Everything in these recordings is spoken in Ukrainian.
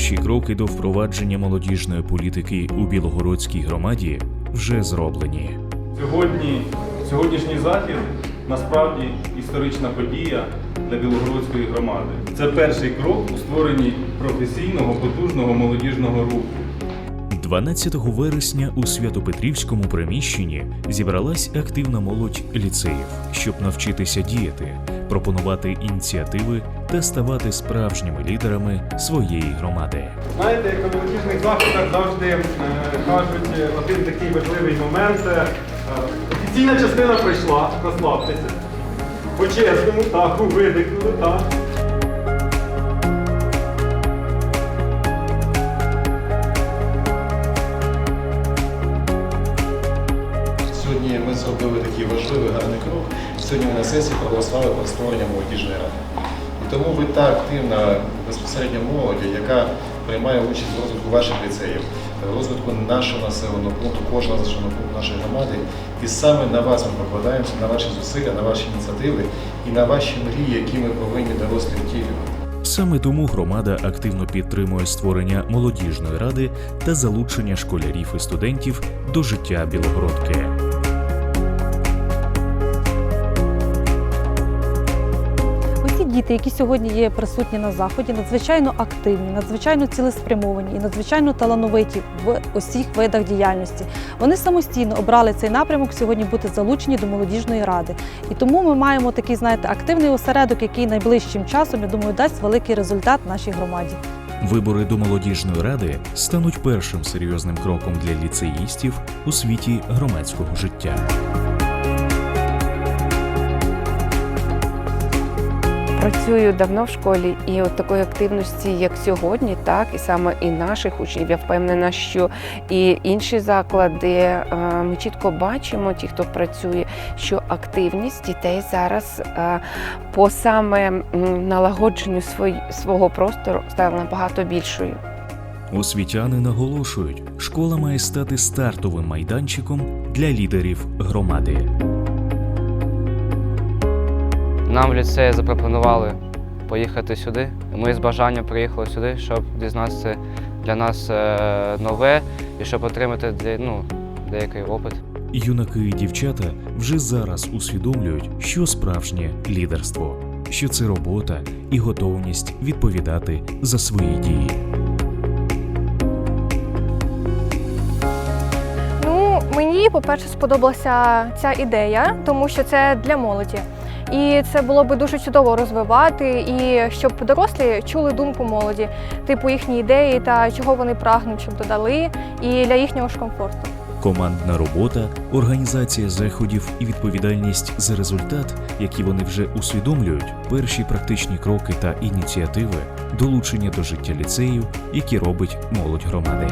Перші кроки до впровадження молодіжної політики у Білогородській громаді вже зроблені. Сьогодні, сьогоднішній захід насправді історична подія для Білогородської громади. Це перший крок у створенні професійного потужного молодіжного руху. 12 вересня у Святопетрівському приміщенні зібралась активна молодь ліцеїв, щоб навчитися діяти, пропонувати ініціативи та ставати справжніми лідерами своєї громади. Знаєте, як на молодіжних заходах завжди е, кажуть один такий важливий момент. е, Офіційна частина прийшла, розслабтеся. По-чесному, так, видихнули, так. Сьогодні ми зробили такий важливий гарний крок. Сьогодні ми на сесії проголосували про створення молодіжної ради. Тому ви та активна безпосередньо молоді, яка приймає участь в розвитку ваших ліцеїв, розвитку нашого населеного пункту, кожного населеного пункту нашої громади. І саме на вас ми покладаємося, на ваші зусилля, на ваші ініціативи і на ваші мрії, які ми повинні дорослі втілювати. Саме тому громада активно підтримує створення молодіжної ради та залучення школярів і студентів до життя Білогородки. Діти, які сьогодні є присутні на заході, надзвичайно активні, надзвичайно цілеспрямовані і надзвичайно талановиті в усіх видах діяльності. Вони самостійно обрали цей напрямок сьогодні бути залучені до молодіжної ради. І тому ми маємо такий, знаєте, активний осередок, який найближчим часом, я думаю, дасть великий результат нашій громаді. Вибори до молодіжної ради стануть першим серйозним кроком для ліцеїстів у світі громадського життя. Працюю давно в школі, і от такої активності, як сьогодні, так і саме і наших учнів. Я впевнена, що і інші заклади е, ми чітко бачимо, ті, хто працює, що активність дітей зараз е, по саме налагодженню свого простору стала набагато більшою. Освітяни наголошують, школа має стати стартовим майданчиком для лідерів громади. Нам в ліцеї запропонували поїхати сюди. Ми з бажанням приїхали сюди, щоб дізнатися для нас е, нове і щоб отримати ну, деякий опит. Юнаки і дівчата вже зараз усвідомлюють, що справжнє лідерство, що це робота і готовність відповідати за свої дії. По-перше, сподобалася ця ідея, тому що це для молоді. І це було би дуже чудово розвивати, і щоб дорослі чули думку молоді, типу їхні ідеї та чого вони прагнуть, щоб додали, і для їхнього ж комфорту. Командна робота, організація заходів і відповідальність за результат, які вони вже усвідомлюють, перші практичні кроки та ініціативи, долучення до життя ліцею, які робить молодь громади.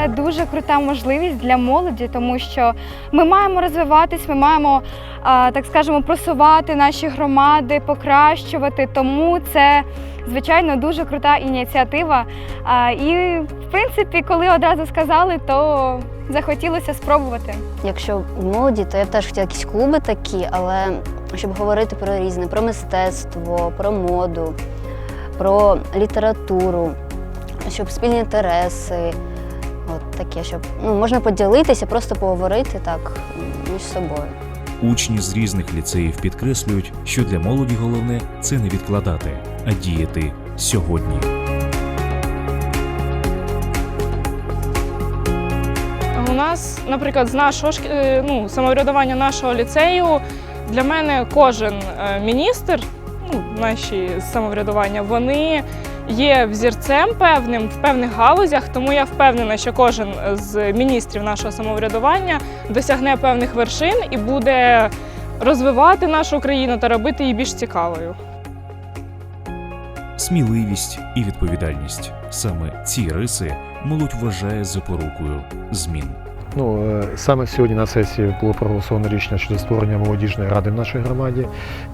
Це дуже крута можливість для молоді, тому що ми маємо розвиватись, ми маємо, так скажемо, просувати наші громади, покращувати. Тому це, звичайно, дуже крута ініціатива. І, в принципі, коли одразу сказали, то захотілося спробувати. Якщо молоді, то я б теж хотіла якісь клуби такі, але щоб говорити про різне, про мистецтво, про моду, про літературу, щоб спільні інтереси. Таке, щоб ну, можна поділитися, просто поговорити так між собою. Учні з різних ліцеїв підкреслюють, що для молоді головне це не відкладати, а діяти сьогодні. У нас, наприклад, з нашого е, ну, самоврядування нашого ліцею для мене кожен е, міністр, ну, наші самоврядування, вони є взірцем певним в певних галузях, тому я впевнена, що кожен з міністрів нашого самоврядування досягне певних вершин і буде розвивати нашу країну та робити її більш цікавою. Сміливість і відповідальність саме ці риси молодь вважає запорукою змін. Ну, е, саме сьогодні на сесії було проголосовано рішення щодо створення молодіжної ради в нашій громаді.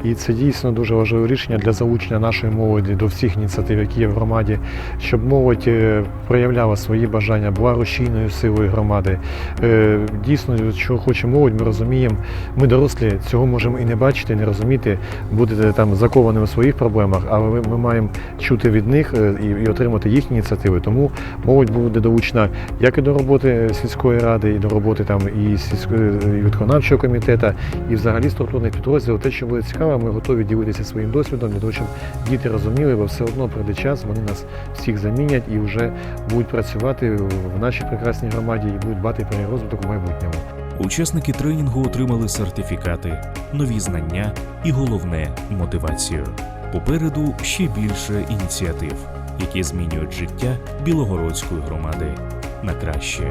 І це дійсно дуже важливе рішення для залучення нашої молоді до всіх ініціатив, які є в громаді, щоб молодь е, проявляла свої бажання, була рушійною силою громади. Е, Дійсно, що хоче молодь, ми розуміємо. Ми дорослі цього можемо і не бачити, і не розуміти, бути там закованими в своїх проблемах, але ми, ми маємо чути від них і, і отримати їхні ініціативи. Тому молодь буде долучена як і до роботи сільської ради, і до роботи там і сільської і виконавчого комітету, і взагалі структурних підрозділів. Те, що буде цікаво, ми готові ділитися своїм досвідом для того, щоб діти розуміли, бо все одно прийде час, вони нас всіх замінять і вже будуть працювати в нашій прекрасній громаді і будуть дбати про розвиток у майбутньому. Учасники тренінгу отримали сертифікати, нові знання і головне мотивацію. Попереду ще більше ініціатив, які змінюють життя Білогородської громади на краще.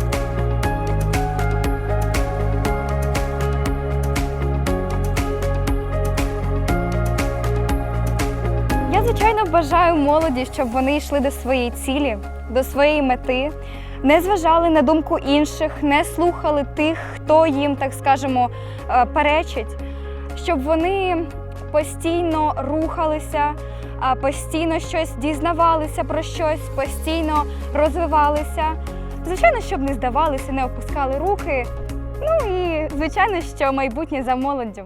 Звичайно, бажаю молоді, щоб вони йшли до своєї цілі, до своєї мети, не зважали на думку інших, не слухали тих, хто їм, так скажемо, е, перечить, щоб вони постійно рухалися, постійно щось дізнавалися про щось, постійно розвивалися. Звичайно, щоб не здавалися, не опускали руки. Ну і звичайно, що майбутнє за молоддю.